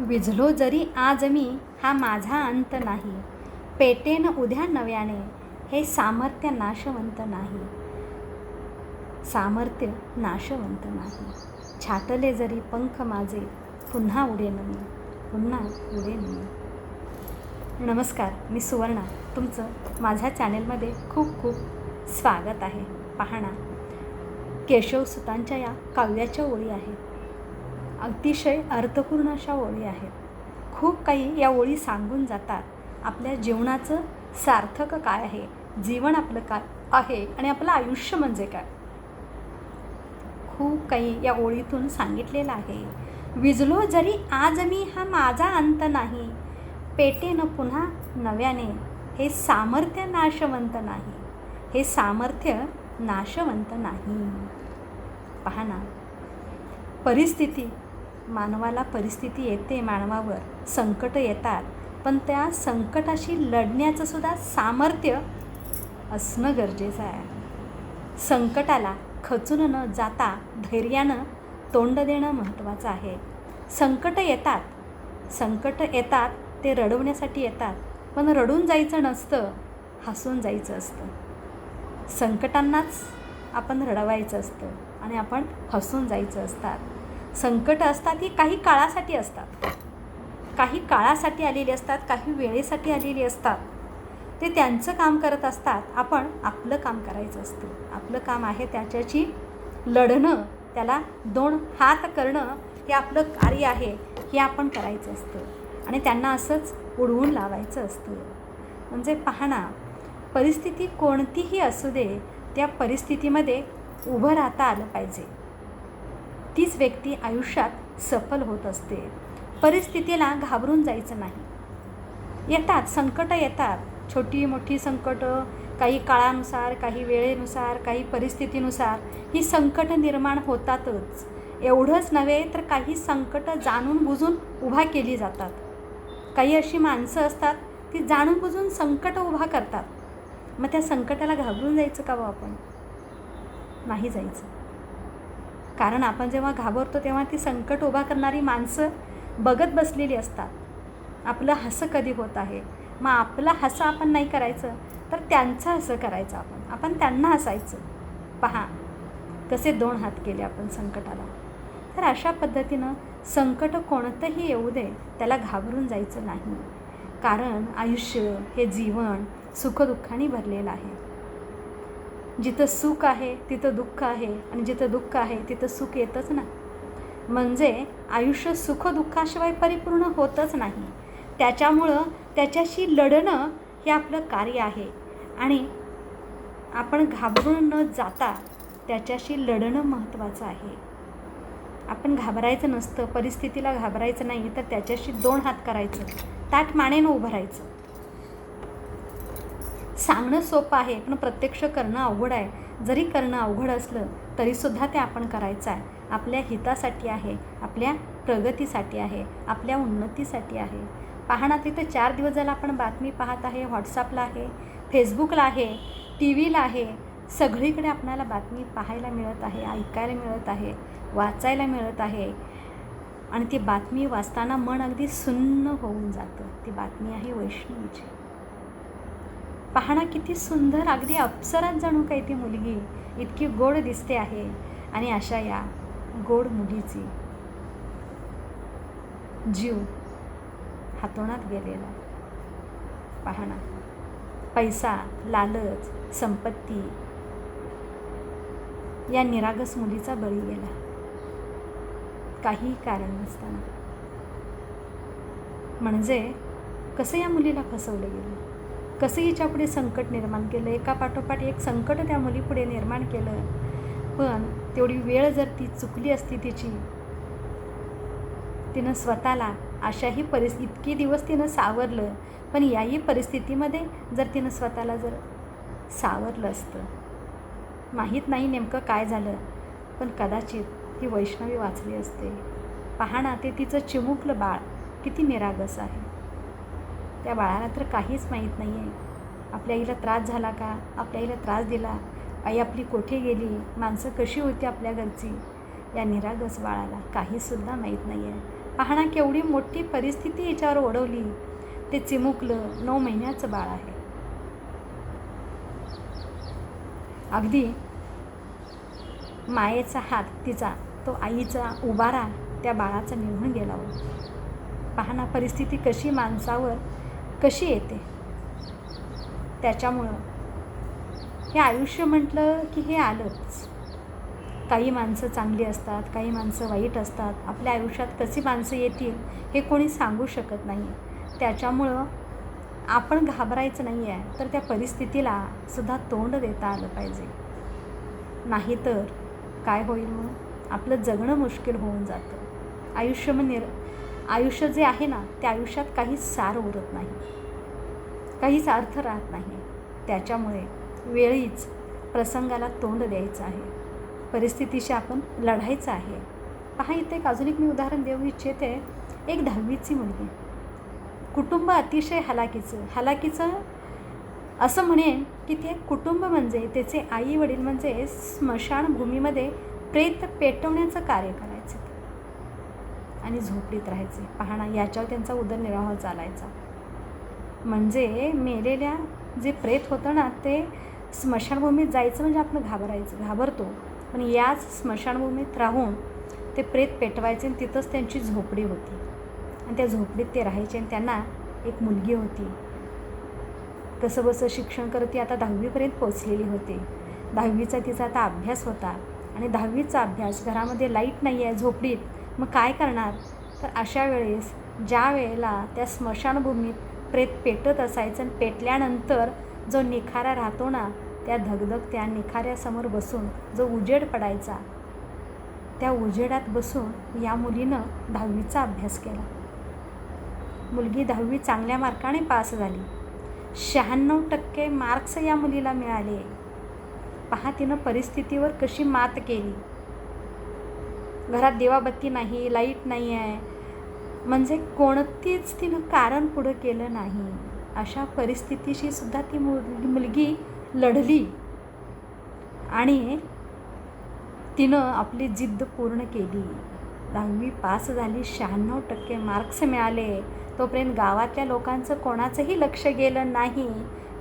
विझलो जरी आज मी हा माझा अंत नाही. पेटेन उद्या नव्याने हे सामर्थ्य नाशवंत नाही. सामर्थ्य नाशवंत नाही. छाटले जरी पंख माझे पुन्हा उडेन मी पुन्हा उडेन मी नमस्कार मी सुवर्णा. तुमचं माझ्या चॅनेलमध्ये खूप खूप स्वागत आहे. पाहणा. केशवसुतांच्या या काव्याच्या ओळी आहेत. अतिशय अर्थपूर्ण अशा ओळी आहेत. खूप काही या ओळी सांगून जातात. आपल्या जीवनाचं सार्थक काय आहे? जीवन आपलं काय आहे? आणि आपलं आयुष्य म्हणजे काय? खूप काही या ओळीतून सांगितलेलं आहे. विजलो जरी आज मी हा माझा अंत नाही. पेटेन पुन्हा नव्याने. हे सामर्थ्य नाशवंत नाही. हे सामर्थ्य नाशवंत नाही. पहा ना. परिस्थिती. मानवाला परिस्थिती येते मानवावर. संकट येतात. पण त्या संकटाशी लढण्याचं सुद्धा सामर्थ्य असणं गरजेचं आहे. संकटाला खचून न जाता धैर्यानं तोंड देणं महत्त्वाचं आहे. संकट येतात. संकट येतात ते रडवण्यासाठी येतात. पण रडून जायचं नसतं हसून जायचं असतं. संकटांनाच आपण रडवायचं असतं आणि आपण हसून जायचं असतात. संकट असतात ही काही काळासाठी असतात. काही काळासाठी आलेली असतात काही वेळेसाठी आलेली असतात. ते त्यांचं काम करत असतात. आपण आपलं काम करायचं असतं. आपलं काम आहे त्याच्याशी लढणं त्याला दोन हात करणं हे आपलं कार्य आहे हे आपण करायचं असतं. आणि त्यांना असंच उडवून लावायचं असतं. म्हणजे पाहणा परिस्थिती कोणतीही असू दे त्या परिस्थितीमध्ये उभं राहता आलं पाहिजे. तीच व्यक्ती आयुष्यात सफल होत असते. परिस्थितीला घाबरून जायचं नाही. येतात संकटं येतात. छोटी मोठी संकटं काही काळानुसार काही वेळेनुसार काही परिस्थितीनुसार ही संकट निर्माण होतातच. एवढंच नव्हे तर काही संकटं जाणून बुजून उभा केली जातात. काही अशी माणसं असतात ती जाणून बुजून संकट उभा करतात. मग त्या संकटाला घाबरून जायचं का बा आपण? नाही जायचं. कारण आपण जेव्हा घाबरतो तेव्हा ती संकट उभा करणारी माणसं बघत बसलेली असतात. आपलं हसं कधी होत आहे? मग आपलं हसं आपण नाही करायचं तर त्यांचं हसं करायचं आपण. आपण त्यांना हसायचं. पहा कसे दोन हात केले आपण संकटाला. तर अशा पद्धतीनं संकट कोणतंही येऊ दे त्याला घाबरून जायचं नाही. कारण आयुष्य हे जीवन सुखदुःखाने भरलेलं आहे. जिथं सुख आहे तिथं दुःख आहे आणि जिथं दुःख आहे तिथं सुख येतच ना म्हणजे आयुष्य सुख दुःखाशिवाय परिपूर्ण होतच नाही. त्याच्यामुळं त्याच्याशी लढणं हे आपलं कार्य आहे. आणि आपण घाबरून न जाता त्याच्याशी लढणं महत्त्वाचं आहे. आपण घाबरायचं नसतं परिस्थितीला घाबरायचं नाही तर त्याच्याशी दोन हात करायचं ताट मानेनं उभं राहायचं. सांगणं सोपं आहे पण प्रत्यक्ष करणं अवघड आहे. जरी करणं अवघड असलं तरीसुद्धा ते आपण करायचं आहे. आपल्या हितासाठी आहे आपल्या प्रगतीसाठी आहे आपल्या उन्नतीसाठी आहे. पाहणार तिथं चार दिवस झाला आपण बातमी पाहत आहे व्हॉट्सअपला आहे फेसबुकला आहे टी व्हीला आहे. सगळीकडे आपल्याला बातमी पाहायला मिळत आहे ऐकायला मिळत आहे वाचायला मिळत आहे. आणि ती बातमी वाचताना मन अगदी सुन्न होऊन जातं. ती बातमी आहे वैष्णवीची. पाहणं किती सुंदर अगदी अप्सरात जणू काही ती मुलगी इतकी गोड दिसते आहे. आणि अशा या गोड मुलीची जीव हातोणात गेलेला. पाहणा. पैसा लालच संपत्ती या निरागस मुलीचा बळी गेला. काही कारण नसताना. म्हणजे कसं या मुलीला फसवलं गेलं? कसं हिच्यापुढे संकट निर्माण केलं? एका पाठोपाठ एक संकट त्या मुलीपुढे निर्माण केलं. पण तेवढी वेळ जर ती चुकली असती तिची तिनं स्वतःला अशाही परिस इतकी दिवस तिनं सावरलं. पण याही परिस्थितीमध्ये जर तिनं स्वतःला जर सावरलं असतं माहीत नाही नेमकं काय झालं. पण कदाचित ती वैष्णवी वाचली असते. पहा ना ते तिचं चिमुकलं बाळ किती निरागस आहे. त्या बाळाला तर काहीच माहीत नाही आहे आपल्या आईला त्रास झाला का? आपल्या आईला त्रास दिला? आई आपली कोठे गेली? माणसं कशी होती आपल्या घरची? या निरागस बाळाला काहीसुद्धा माहीत नाही आहे पाहणा केवढी मोठी परिस्थिती याच्यावर ओढवली. ते चिमुकलं नऊ महिन्याचं बाळ आहे. अगदी मायेचा हात तिचा तो आईचा उबारा त्या बाळाचा निघून गेला हो पाहणा परिस्थिती कशी माणसावर कशी येते? त्याच्यामुळं. हे आयुष्य म्हटलं की हे आलंच. काही माणसं चांगली असतात काही माणसं वाईट असतात. आपल्या आयुष्यात कशी माणसं येतील हे कोणी सांगू शकत नाही. त्याच्यामुळं आपण घाबरायचं नाही आहे तर त्या परिस्थितीला सुद्धा तोंड देता आलं पाहिजे. नाहीतर काय होईल मग? आपलं जगणं मुश्किल होऊन जातं. आयुष्य मग निर आयुष्य जे आहे ना त्या आयुष्यात काहीच सार उरत नाही. काहीच अर्थ राहत नाही. त्याच्यामुळे वेळीच प्रसंगाला तोंड द्यायचं आहे. परिस्थितीशी आपण लढायचं आहे. पहा इथे एक अजून एक मी उदाहरण देऊ इच्छिते. एक दहावीची मुलगी. कुटुंब अतिशय हलाकीचं हलाकीचं असं म्हणेन की ते कुटुंब म्हणजे त्याचे आई वडील म्हणजे स्मशानभूमीमध्ये प्रेत पेटवण्याचं कार्य करा आणि झोपडीत राहायचे. पाहणा याच्यावर त्यांचा उदरनिर्वाह चालायचा. म्हणजे मेलेल्या जे प्रेत होतं ना ते स्मशानभूमीत जायचं म्हणजे आपण घाबरायचं घाबरतो. पण याच स्मशानभूमीत राहून ते प्रेत पेटवायचे आणि तिथंच त्यांची झोपडी होती. आणि त्या झोपडीत ते राहायचे आणि त्यांना एक मुलगी होती. कसं बसं शिक्षण करत ती आता दहावीपर्यंत पोचलेली होती. दहावीचा तिचा आता अभ्यास होता. आणि दहावीचा अभ्यास घरामध्ये लाइट नाही आहे झोपडीत. मग काय करणार? तर अशा वेळेस ज्या वेळेला त्या स्मशानभूमीत प्रेत पेटत असायचं आणि पेटल्यानंतर जो निखारा राहतो ना त्या धगधग त्या निखाऱ्यासमोर बसून जो उजेड पडायचा त्या उजेडात बसून या मुलीनं दहावीचा अभ्यास केला. मुलगी दहावी चांगल्या मार्काने पास झाली. शहाण्णव टक्के मार्क्स या मुलीला मिळाले. पहा तिनं परिस्थितीवर कशी मात केली. घरात देवाबत्ती नाही लाइट नाही आहे. म्हणजे कोणतीच तिनं कारण पुढं केलं नाही. अशा परिस्थितीशी सुद्धा ती मुल मुलगी लढली. आणि तिनं आपली जिद्द पूर्ण केली. दहावी पास झाली शहाण्णव टक्के मार्क्स मिळाले. तोपर्यंत गावातल्या लोकांचं कोणाचंही लक्ष गेलं नाही.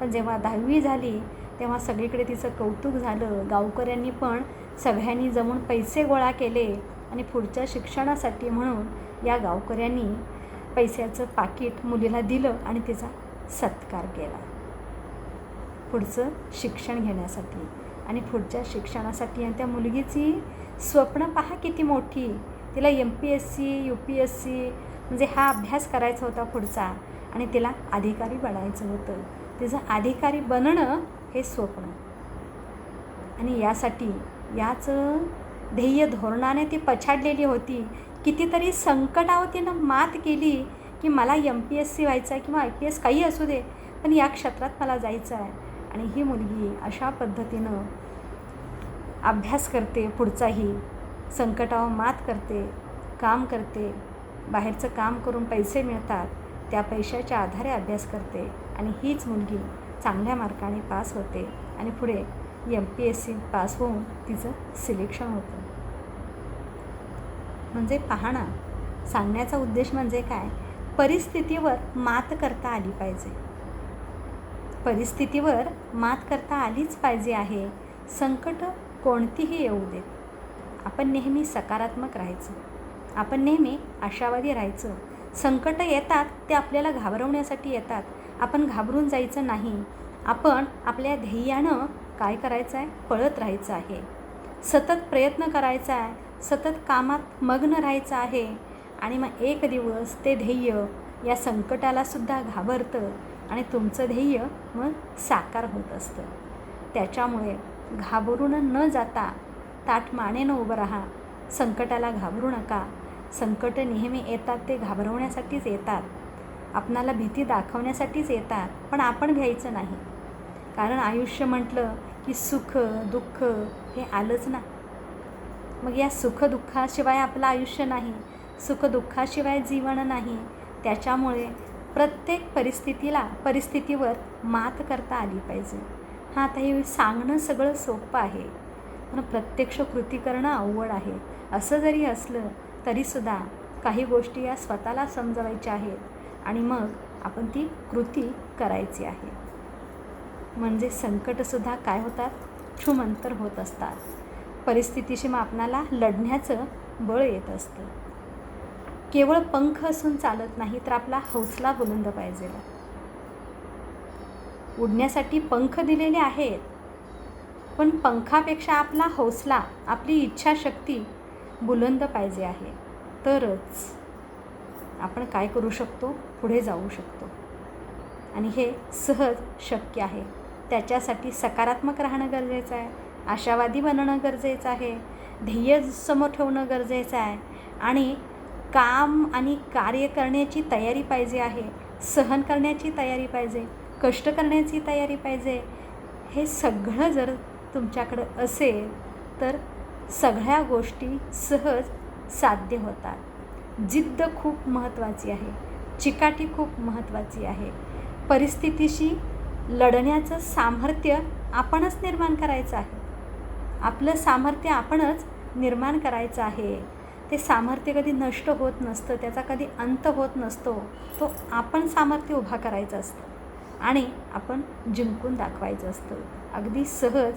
पण जेव्हा दहावी झाली तेव्हा सगळीकडे तिचं कौतुक झालं. गावकऱ्यांनी पण सगळ्यांनी जमून पैसे गोळा केले आणि पुढच्या शिक्षणासाठी म्हणून या गावकऱ्यांनी पैशाचं पाकिट मुलीला दिलं आणि तिचा सत्कार केला. पुढचं शिक्षण घेण्यासाठी आणि पुढच्या शिक्षणासाठी आणि त्या मुलगीची स्वप्न पहा किती मोठी. तिला M P S C U P S C म्हणजे हा अभ्यास करायचा होता पुढचा आणि तिला अधिकारी बनायचं होतं. तिचं अधिकारी बनणं हे स्वप्न. आणि यासाठी याच ध्येय धोरणाने ती पछाडलेली होती. कितीतरी संकटावर तिनं मात केली की मला एम पी एस सी व्हायचं आहे किंवा आय पी एस काही असू दे पण या क्षेत्रात मला जायचं आहे आणि ही मुलगी अशा पद्धतीनं अभ्यास करते पुढचाही. संकटावर मात करते काम करते. बाहेरचं काम करून पैसे मिळतात त्या पैशाच्या आधारे अभ्यास करते. आणि हीच मुलगी चांगल्या मार्काने पास होते. आणि पुढे M P S C pass होऊन तिचं सिलेक्शन होतं. म्हणजे पाहणं सांगण्याचा उद्देश म्हणजे काय? परिस्थितीवर मात करता आली पाहिजे. परिस्थितीवर मात करता आलीच पाहिजे आहे. संकट कोणतीही येऊ देत. आपण नेहमी सकारात्मक राहायचं. आपण नेहमी आशावादी राहायचं. संकट येतात ते आपल्याला घाबरवण्यासाठी येतात. आपण घाबरून जायचं नाही. आपण आपल्या ध्येयानं काय करायचं आहे? पळत राहायचं आहे. सतत प्रयत्न करायचा आहे. सतत कामात मग्न राहायचं आहे. आणि मग एक दिवस ते ध्येय या संकटालासुद्धा घाबरतं आणि तुमचं ध्येय मग साकार होत असतं. त्याच्यामुळे घाबरून न जाता ताट मानेनं उभं राहा. संकटाला घाबरू नका. संकट नेहमी येतात ते घाबरवण्यासाठीच येतात. आपणाला भीती दाखवण्यासाठीच येतात पण आपण घ्यायचं नाही. कारण आयुष्य म्हटलं की सुख दुःख हे आलंच ना. मग या सुखदुःखाशिवाय आपलं आयुष्य नाही सुखदुःखाशिवाय जीवन नाही त्याच्यामुळे प्रत्येक परिस्थितीला परिस्थितीवर मात करता आली पाहिजे. हां आता हे सांगणं सगळं सोपं आहे. पण प्रत्यक्ष कृती करणं अवघड आहे. असं जरी असलं तरीसुद्धा काही गोष्टी या स्वतःला समजवायच्या आहेत. आणि मग आपण ती कृती करायची आहे. म्हणजे संकटसुद्धा काय होतात? क्षुमंतर होत असतात. परिस्थितीशी मापनाला आपणाला लढण्याचं बळ येत असतं. केवळ पंख असून चालत नाही तर आपला हौसला बुलंद पाहिजे. उडण्यासाठी पंख दिलेले आहेत. पण पंखापेक्षा आपला हौसला आपली इच्छाशक्ती बुलंद पाहिजे आहे. तरच आपण काय करू शकतो? पुढे जाऊ शकतो. आणि हे सहज शक्य आहे. त्याच्यासाठी सकारात्मक राहणं गरजेचं आहे. आशावादी बनणं गरजेचं आहे. ध्येय समोर ठेवणं गरजेचं आहे. आणि काम आणि कार्य करण्याची तयारी पाहिजे आहे. सहन करण्याची तयारी पाहिजे. कष्ट करण्याची तयारी पाहिजे. हे सगळं जर तुमच्याकडं असेल तर सगळ्या गोष्टी सहज साध्य होतात. जिद्द खूप महत्त्वाची आहे. चिकाटी खूप महत्त्वाची आहे. परिस्थितीशी लढण्याचं सामर्थ्य आपणच निर्माण करायचं आहे. आपलं सामर्थ्य आपणच निर्माण करायचं आहे. ते सामर्थ्य कधी नष्ट होत नसतं त्याचा कधी अंत होत नसतो तो आपण सामर्थ्य उभा करायचं असतं आणि आपण जिंकून दाखवायचं असतं. अगदी सहज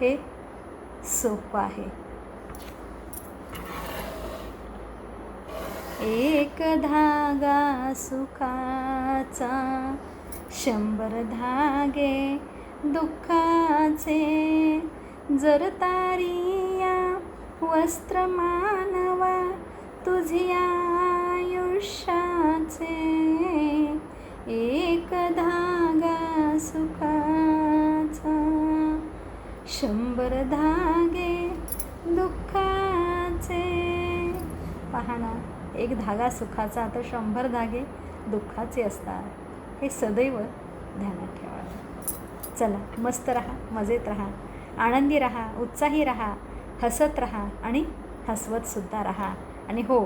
हे सोपं आहे. एक धागा सुखाचा शंभर धागे दुःखाचे जर तारिया वस्त्र मानवा तुझी आयुष्याचे. एक धागा सुखाचा शंभर धागे दुःखाचे. पहा ना एक धागा सुखाचा तर शंभर धागे दुःखाचे असतात. हे सदैव ध्यानात ठेवा चला मस्त राहा मजेत राहा आनंदी राहा उत्साही राहा हसत राहा आणि हसवतसुद्धा राहा. आणि हो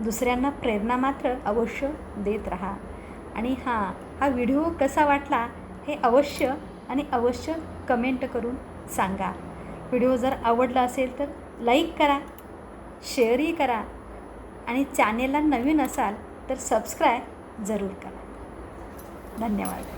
दुसऱ्यांना प्रेरणा मात्र अवश्य देत राहा. आणि हां हा व्हिडिओ कसा वाटला हे अवश्य आणि अवश्य कमेंट करून सांगा. व्हिडिओ जर आवडला असेल तर लाईक करा शेअरही करा आणि चॅनेलला नवीन असाल तर सबस्क्राईब जरूर करा. धन्यवाद